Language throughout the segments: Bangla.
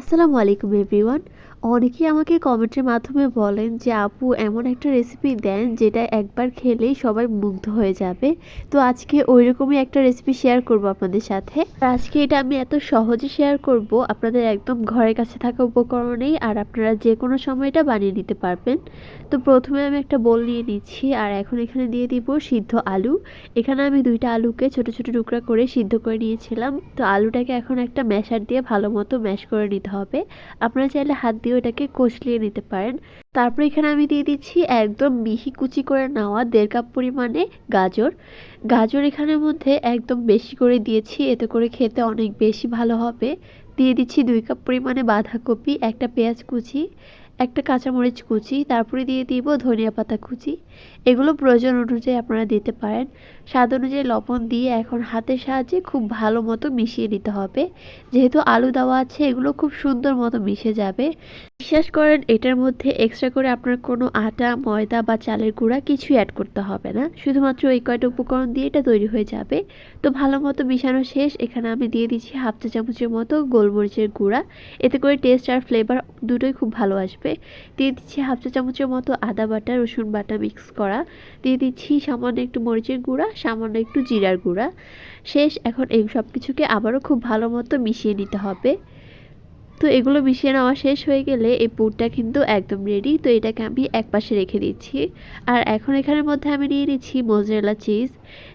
আসসালামু আলাইকুম এভরিওয়ান। অনেকেই আমাকে কমেন্টের মাধ্যমে বলেন যে, আপু, এমন একটা রেসিপি দেন যেটা একবার খেলেই সবাই মুগ্ধ হয়ে যাবে। তো আজকে ওই রকমই একটা রেসিপি শেয়ার করব আপনাদের সাথে। আজকে এটা আমি এত সহজে শেয়ার করব, আপনাদের একদম ঘরের কাছে থাকা উপকরণেই আর আপনারা যে কোনো সময় এটা বানিয়ে নিতে পারবেন। তো প্রথমে আমি একটা বোল নিয়ে নিচ্ছি আর এখন এখানে দিয়ে দিব সিদ্ধ আলু। এখানে আমি দুইটা আলুকে ছোট ছোট টুকরা করে সিদ্ধ করে নিয়েছিলাম। তো আলুটাকে এখন একটা ম্যাশার দিয়ে ভালো মতো ম্যাশ করে নিতে হবে। আপনারা চাইলে হাত দিয়ে এটাকে কষলিয়ে নিতে পারেন। তারপর এখানে আমি দিয়ে দিচ্ছি একদম মিহি কুচি করে নেওয়া দেড় কাপ পরিমাণে গাজর। গাজর এখানের মধ্যে একদম বেশি করে দিয়েছি, এতে করে খেতে অনেক বেশি ভালো হবে। দিয়ে দিচ্ছি দুই কাপ পরিমাণে বাঁধাকপি, একটা পেঁয়াজ কুচি একটা কাঁচামরিচ কুচি, তারপরে দিয়ে দিব ধনিয়া পাতা কুচি। এগুলো প্রয়োজন অনুযায়ী আপনারা দিতে পারেন। স্বাদ অনুযায়ী লবণ দিয়ে এখন হাতের সাহায্যে খুব ভালো মতো মিশিয়ে নিতে হবে। যেহেতু আলু দেওয়া আছে, এগুলো খুব সুন্দর মতো মিশে যাবে। বিশ্বাস করেন, এটার মধ্যে এক্সট্রা করে আপনার কোনো আটা, ময়দা বা চালের গুঁড়া কিছুই অ্যাড করতে হবে না। শুধুমাত্র এই কয়টা উপকরণ দিয়ে এটা তৈরি হয়ে যাবে। তো ভালো মতো মিশানো শেষ। এখানে আমি দিয়ে দিচ্ছি হাফ চা চামচের মতো গোলমরিচের গুঁড়া। এতে করে টেস্ট আর ফ্লেভার দুটোই খুব ভালো আসবে। দিয়ে দিচ্ছি হাফ চা চামচের মতো আদা বাটা, রসুন বাটা মিক্স করা। দিয়ে দিচ্ছি সামান্য একটু মরিচের গুঁড়া, সামান্য একটু জিরার গুঁড়া। শেষ, এখন এই সব কিছুকে আবারও খুব ভালো মতো মিশিয়ে নিতে হবে। তো এগুলো মিশিয়ে নেওয়া শেষ হয়ে গেলে এই পুরটা কিন্তু একদম রেডি তো এটাকে আমি এক পাশে রেখে দিচ্ছি। আর এখন এখানের মধ্যে আমি নিয়ে নিচ্ছি মোজারেলা চিজ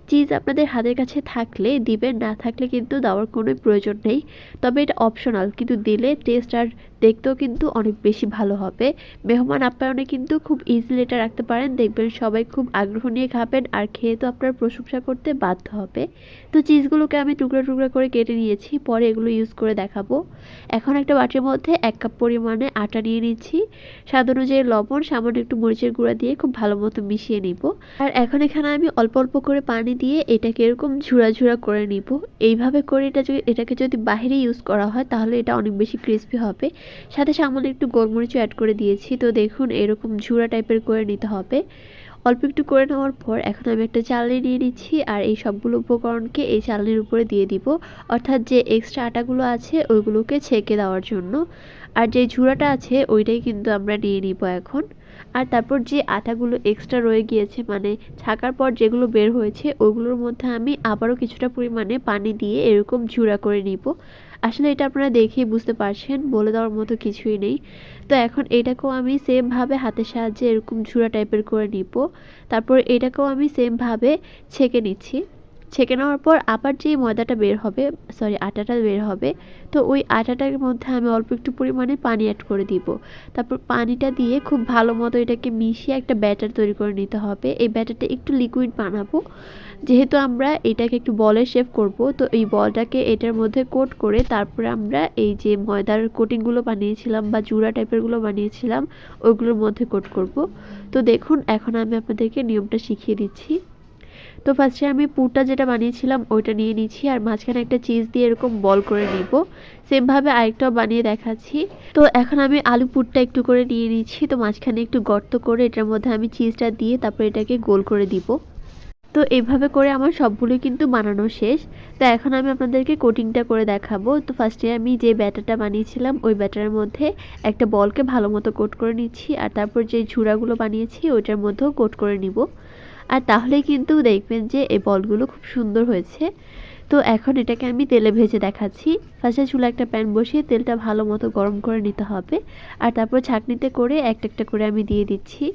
চিজ আপনাদের হাতের কাছে থাকলে, দিবেন, না থাকলে কিন্তু দেওয়ার কোনো প্রয়োজন নেই। তবে এটা অপশনাল কিন্তু দিলে টেস্ট আর দেখতেও কিন্তু অনেক বেশি ভালো হবে। মেহমান আপ্যায়নে কিন্তু খুব ইজিলি এটা রাখতে পারেন। দেখবেন সবাই খুব আগ্রহ নিয়ে খাবেন আর খেয়ে তো আপনার প্রশংসা করতে বাধ্য হবে। তো চিজগুলোকে আমি টুকরো টুকরো করে কেটে নিয়েছি, পরে এগুলো ইউজ করে দেখাবো। এখন একটা বাটির মধ্যে এক কাপ পরিমাণে আটা নিয়ে নিচ্ছি। স্বাদ অনুযায়ী লবণ, সামান্য একটু মরিচের গুঁড়া দিয়ে খুব ভালো মতো মিশিয়ে নিব। আর এখন এখানে আমি অল্প অল্প করে পানি দিয়ে এটাকে এরকম ঝুড়া ঝুড়া করে নিব। এইভাবে করে এটা যদি, এটাকে যদি বাহিরে ইউজ করা হয়, তাহলে এটা অনেক বেশি ক্রিস্পি হবে। সাথে সামান্য একটু গোলমরিচও অ্যাড করে দিয়েছি। তো দেখুন, এরকম ঝুড়া টাইপের করে নিতে হবে। অল্প একটু করে নেওয়ার পর এখন আমি একটা চালনি নিয়ে নিচ্ছি আর এই সবগুলো উপকরণকে এই চালনির উপরে দিয়ে দিব। অর্থাৎ যে এক্সট্রা আটাগুলো আছে, ওইগুলোকে ছেঁকে দেওয়ার জন্য। আর যে ঝুড়াটা আছে, ওইটাই কিন্তু আমরা নিয়ে নিব এখন। আর তারপর যে আটাগুলো এক্সট্রা রয়ে গিয়েছে মানে ছাকার পর যেগুলো বের হয়েছে, ওগুলোর মধ্যে আমি আবারও কিছুটা পরিমাণে পানি দিয়ে এরকম ঝুড়া করে নিব। আসলে এটা আপনারা দেখেই বুঝতে পারছেন, বলে দেওয়ার মতো কিছুই নেই। তো এখন এটাকেও আমি সেমভাবে হাতের সাহায্যে এরকম ঝুড়া টাইপের করে নিব। তারপর এটাকেও আমি সেমভাবে ছেঁকে নিচ্ছি। ছেঁকে নেওয়ার পর আবার যে ময়দাটা বের হবে সরি আটাটা বের হবে, তো ওই আটাটার মধ্যে আমি অল্প একটু পরিমাণে পানি অ্যাড করে দিব। তারপর পানিটা দিয়ে খুব ভালো মতো এটাকে মিশিয়ে একটা ব্যাটার তৈরি করে নিতে হবে। এই ব্যাটারটা একটু লিকুইড বানাবো। যেহেতু আমরা এটাকে একটু বলের শেপ করব, তো এই বলটাকে এটার মধ্যে কোট করে তারপরে আমরা এই যে ময়দার কোটিংগুলো বানিয়েছিলাম বা জুড়া টাইপেরগুলো বানিয়েছিলাম ওইগুলোর মধ্যে কোট করব। তো দেখুন, এখন আমি আপনাদেরকে নিয়মটা শিখিয়ে দিচ্ছি। তো ফার্স্টে আমি পুরটা যেটা বানিয়েছিলাম ওইটা নিয়ে নিচ্ছি আর মাঝখানে একটা চিজ দিয়ে এরকম বল করে নিব। সেমভাবে আরেকটাও বানিয়ে দেখাচ্ছি। তো এখন আমি আলু পুরটা একটু করে নিয়ে নিচ্ছি, তো মাঝখানে একটু গর্ত করে এটার মধ্যে আমি চিজটা দিয়ে তারপর এটাকে গোল করে দিব। তো এইভাবে করে আমার সবগুলোই কিন্তু বানানো শেষ। তো এখন আমি আপনাদেরকে কোটিংটা করে দেখাবো। তো ফার্স্টে আমি যে ব্যাটারটা বানিয়েছিলাম, ওই ব্যাটারের মধ্যে একটা বলকে ভালো মতো কোট করে নিচ্ছি আর তারপর যে ঝুড়াগুলো বানিয়েছি, ওইটার মধ্যেও কোট করে নিব। আর তাহলেই কিন্তু দেখবেন যে এই বলগুলো খুব সুন্দর হয়েছে। তো এখন এটাকে আমি তেলে ভেজে দেখাচ্ছি। ফার্স্টে চুলা একটা প্যান বসিয়ে তেলটা ভালো মতো গরম করে নিতে হবে। আর তারপর ছাঁকনিতে করে একটা একটা করে আমি দিয়ে দিচ্ছি।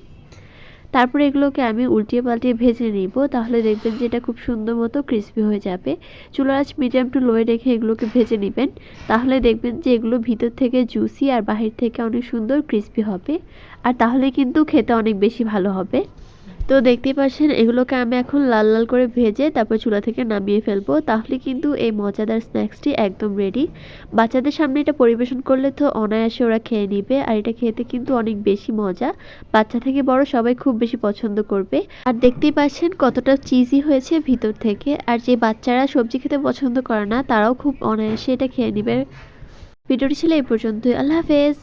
তারপরে এগুলোকে আমি উল্টিয়ে পাল্টিয়ে ভেজে নিব। তাহলে দেখবেন যে এটা খুব সুন্দর মতো ক্রিস্পি হয়ে যাবে। চুলার আঁচ মিডিয়াম টু লোয়ে রেখে এগুলোকে ভেজে নেবেন। তাহলে দেখবেন যে এগুলো ভিতর থেকে জুসি আর বাহির থেকে অনেক সুন্দর ক্রিসপি হবে। আর তাহলে কিন্তু খেতে অনেক বেশি ভালো হবে। তো দেখতেই পাচ্ছেন, এগুলোকে আমি এখন লাল লাল করে ভেজে তারপর চুলা থেকে নামিয়ে ফেলব। তাহলে কিন্তু এই মজাদার স্ন্যাক্সটি একদম রেডি বাচ্চাদের সামনে এটা পরিবেশন করলে তো অনায়াসে ওরা খেয়ে নিবে, আর এটা খেতে কিন্তু অনেক বেশি মজা। বাচ্চা থেকে বড় সবাই খুব বেশি পছন্দ করবে। আর দেখতেই পাচ্ছেন কতটা চিজি হয়েছে ভিতর থেকে। আর যে বাচ্চারা সবজি খেতে পছন্দ করে না, তারাও খুব অনায়াসে এটা খেয়ে নিবে। ভিডিওটি ছিল এই পর্যন্তই। আল্লাহ হাফেজ।